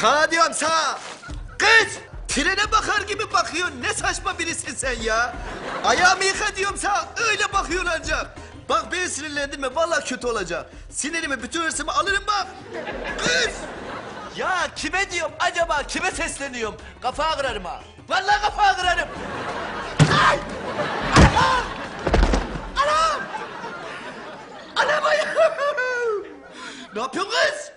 Sağ diyorum sağ. Kız! Trene bakar gibi bakıyorsun. Ne saçma birisin sen ya. Ayağımı yıka diyorum sağ. Öyle bakıyorsun ancak. Bak beni sinirlendirme. Vallahi kötü olacak. Sinirimi, bütün hırsımı alırım bak. Kız! Ya kime diyorum acaba kime sesleniyorum? Kafa kırarım ha. Vallahi kafa kırarım. Ay! Anam! Anam! Anam ayağım! Ne yapıyorsun kız?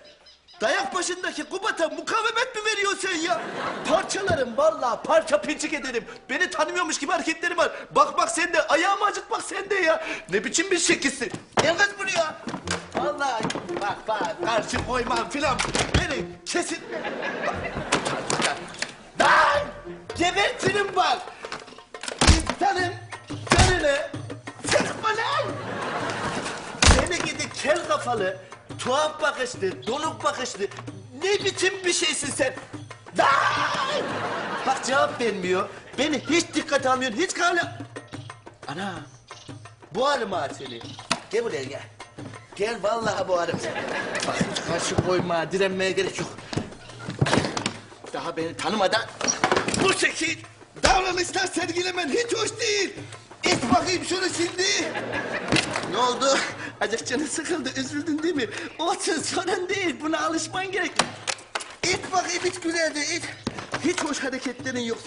Dayak başındaki Kubat'a mukavemet mi veriyorsun sen ya? Parçalarım vallahi parça pinçik ederim. Beni tanımıyormuş gibi hareketlerim var. Bak bak sen de ayağımı acıt bak sen de ya. Ne biçim bir şekilsin. Gel kız buraya. Vallahi bak bak karşı koymam filan. Beni kesin. Lan! Gebertirim bak. İnsanın canını sıkma lan. Seni gidi kel kafalı, tuhaf bakışlı, donuk bakışlı. Ne biçim bir şeysin sen? Lan! Bak cevap vermiyor. Beni hiç dikkat almıyorsun, hiç kavla... Ana, boğarım ha seni. Gel buraya gel. Gel vallahi boğarım seni. Bak karşı koyma, direnmeye gerek yok. Daha beni tanımadan Bu şekil davranışlar sergilemen hiç hoş değil. İt bakayım şunu şimdi. Ne oldu? Acık canı sıkıldı, üzüldün değil mi? Olsun, sorun değil. Buna alışman gerek. İt bakayım, hiç güzeldi, it. Hiç hoş hareketlerin yok.